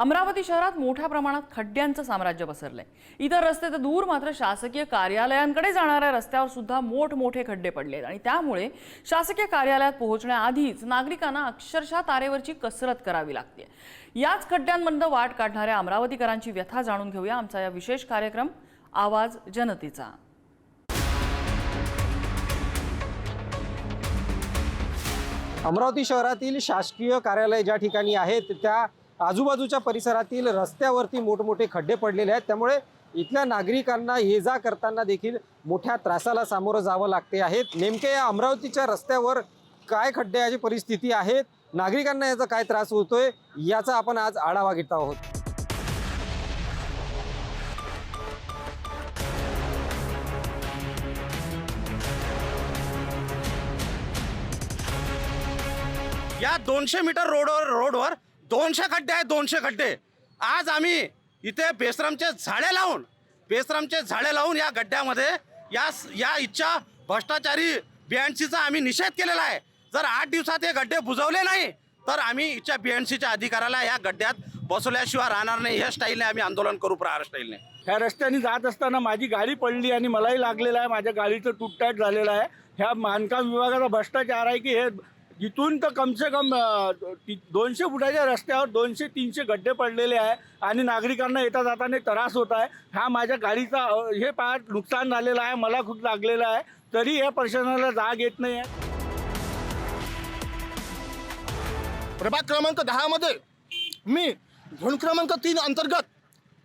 अमरावती शहरात मोठ्या प्रमाणात खड्ड्यांचं साम्राज्य पसरलंय. इतर रस्ते तर दूर मात्र शासकीय कार्यालयांकडे जाणाऱ्या रस्त्यावर सुद्धा मोठमोठे खड्डे पडलेत. आणि त्यामुळे शासकीय कार्यालयात पोहोचण्याआधीच नागरिकांना अक्षरशः तारेवरची कसरत करावी लागते. याच खड्ड्यांमधनं वाट काढणाऱ्या अमरावतीकरांची व्यथा जाणून घेऊया. आमचा या विशेष कार्यक्रम आवाज जनतेचा. अमरावती शहरातील शासकीय कार्यालय ज्या ठिकाणी आहेत त्या आजूबाजूच्या परिसरातील रस्त्यावरती मोठमोठे खड्डे पडलेले आहेत. त्यामुळे इथल्या नागरिकांना ये जा करताना देखील मोठ्या त्रासाला सामोरं जावं लागते आहेत नेमके या अमरावतीच्या रस्त्यावर काय खड्ड्याची परिस्थिती आहे? नागरिकांना याचा काय त्रास होतोय? याचा आपण आज आढावा घेत आहोत. या दोनशे मीटर रोडवर रोडवर दोनशे खड्डे आहेत दोनशे खड्डे. आज आम्ही इथे बेसरामचे झाडे लावून बेसरामचे झाडे लावून या गड्ड्यामध्ये या या इच्छा भ्रष्टाचारी बीएनसीचा आम्ही निषेध केलेला आहे. जर आठ दिवसात हे गड्डे बुजवले नाही तर आम्ही इच्छा बीएनसीच्या अधिकाऱ्याला या गड्ड्यात बसवल्याशिवाय राहणार नाही. या स्टाईलने आम्ही आंदोलन करू प्रहार स्टाईलने ह्या रस्त्याने जात असताना माझी गाडी पडली आणि मलाही लागलेलं आहे. माझ्या गाडीचं तुटटाट झालेलं आहे. ह्या बांधकाम विभागाचा भ्रष्टाचार आहे की हे इथून तर कमसे कम दोनशे फुटाच्या रस्त्यावर दोनशे तीनशे गड्डे पडलेले आहे आणि नागरिकांना येता जाताना त्रास होत आहे. हा माझ्या गाडीचा हे पहा नुकसान झालेलं आहे मला खूप लागलेलं आहे. तरी या प्रशासनाला जाग येत नाही आहे. प्रभाग क्रमांक दहामध्ये मी झोन क्रमांक तीन अंतर्गत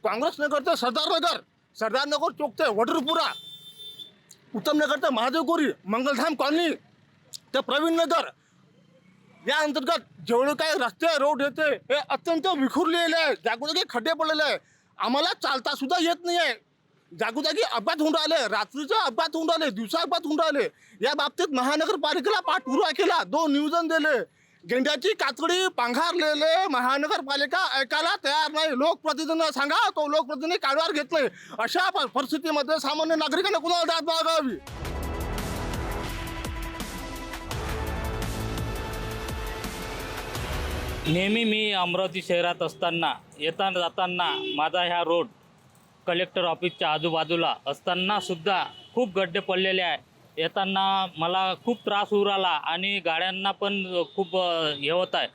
काँग्रेस नगर ते सरदार नगर सरदार नगर चौक ते वडरपुरा उत्तम नगर ते महादेवपुरी मंगलधाम कॉलनी ते प्रवीण नगर या अंतर्गत जेवढे काय रस्ते रोड येते हे अत्यंत विखुरलेले आहे. जागोजागी खड्डे पडलेले आहे. आम्हाला चालता सुद्धा येत नाही आहे जागोजागी अपघात होऊन राहिले. रात्रीचा अपघात होऊन राहिले. दिवसा अपघात होऊन राहिले. या बाबतीत महानगरपालिकेला पाठपुरावा केला. दोन नियोजन दिले. गेंड्याची कातडी पांघारलेले महानगरपालिका ऐकायला तयार नाही. लोकप्रतिनिधींना सांगा तो लोकप्रतिनिधी कारभार घेत नाही. अशा परिस्थितीमध्ये सामान्य नागरिकांना कुणाला दाद मागावी? नेहमी मी अमरावती शहरात असताना येताना जाताना माझा ह्या रोड कलेक्टर ऑफिसच्या आजूबाजूला असताना सुद्धा खूप गड्डे पडलेले आहे. येताना मला खूप त्रास होऊ राहिला आणि गाड्यांना पण खूप हे होत आहे.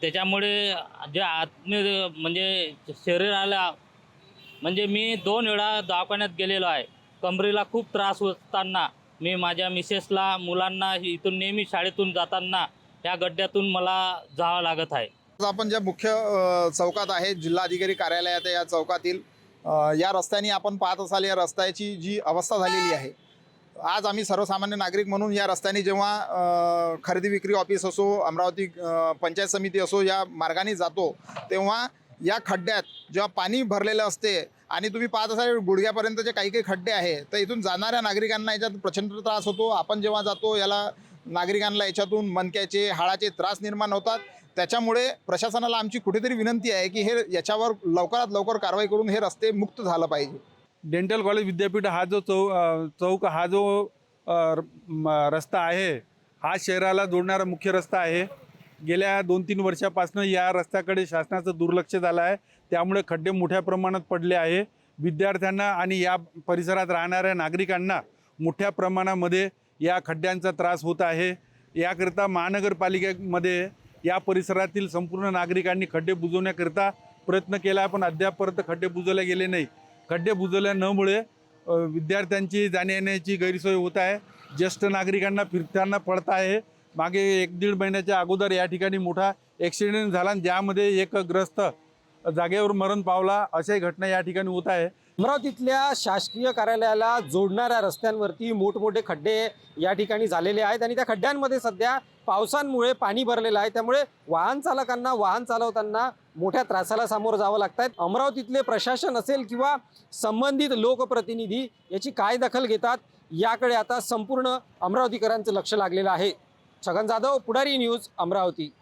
त्याच्यामुळे जे आत्मे म्हणजे शरीराला म्हणजे मी दोन वेळा दवाखान्यात गेलेलो आहे. कमरेला खूप त्रास होताना मी माझ्या मिसेसला मुलांना इथून नेहमी शाळेतून जाताना ह्या गड्ड्यातून मला जावं लागत आहे. आज आपण ज्या मुख्य अ, चौकात आहे जिल्हाधिकारी कार्यालयात आहे या चौकातील अ, या रस्त्याने आपण पाहत असाल या रस्त्याची जी अवस्था झालेली आहे. आज आम्ही सर्वसामान्य नागरिक म्हणून या रस्त्याने जेव्हा अ, खरेदी विक्री ऑफिस असो अमरावती अ, पंचायत समिती असो या मार्गाने जातो तेव्हा या खड्ड्यात जेव्हा पाणी भरलेलं असते आणि तुम्ही पाहत असाल गुडघ्यापर्यंतचे काही काही खड्डे आहे तर इथून जाणाऱ्या नागरिकांना याच्यात प्रचंड त्रास होतो. आपण जेव्हा जातो याला नागरिकांना याच्यातून मनक्याचे हाडाचे त्रास निर्माण होतात. त्याच्यामुळे प्रशासनाला आमची कुठेतरी विनंती आहे की हे याच्यावर लवकरात लवकर कारवाई करून हे रस्ते मुक्त झालं पाहिजे. डेंटल कॉलेज विद्यापीठ हा जो चौ चौक हा जो र- म- रस्ता आहे हा शहराला जोडणारा मुख्य रस्ता आहे. गेल्या दोन तीन वर्षापासून या रस्त्याकडे शासनाचं दुर्लक्ष झालं आहे. त्यामुळे खड्डे मोठ्या प्रमाणात पडले आहे. विद्यार्थ्यांना आणि या परिसरात राहणाऱ्या नागरिकांना मोठ्या प्रमाणामध्ये या खड्ड्यांचा त्रास होत आहे. याकरिता महानगरपालिकेमध्ये या परिसरातील संपूर्ण नागरिकांनी खड्डे बुजवण्याकरिता प्रयत्न केला पण अद्यापपर्यंत खड्डे बुजवले गेले नाही. खड्डे बुजवल्या नमुळे विद्यार्थ्यांची जाण्यायेण्याची गैरसोय होत आहे. ज्येष्ठ नागरिकांना फिरताना पडत आहे. मागे एक दीड महिन्याच्या अगोदर या ठिकाणी मोठा ॲक्सिडेंट झाला आणि ज्यामध्ये एक ग्रस्त जागेवर मरण पावला अशाही घटना या ठिकाणी होत आहे. अमरावतीतल्या शासकीय कार्यालयाला जोडणाऱ्या रस्त्यांवरती मोठमोठे खड्डे या ठिकाणी झालेले आहेत आणि त्या खड्ड्यांमध्ये सध्या पावसांमुळे पाणी भरलेलं आहे. त्यामुळे वाहन चालकांना वाहन चालवताना मोठ्या त्रासाला सामोरं जावं लागत आहेत अमरावतीतले प्रशासन असेल किंवा संबंधित लोकप्रतिनिधी याची काय दखल घेतात याकडे आता संपूर्ण अमरावतीकरांचं लक्ष लागलेलं आहे. छगन जाधव पुढारी न्यूज अमरावती.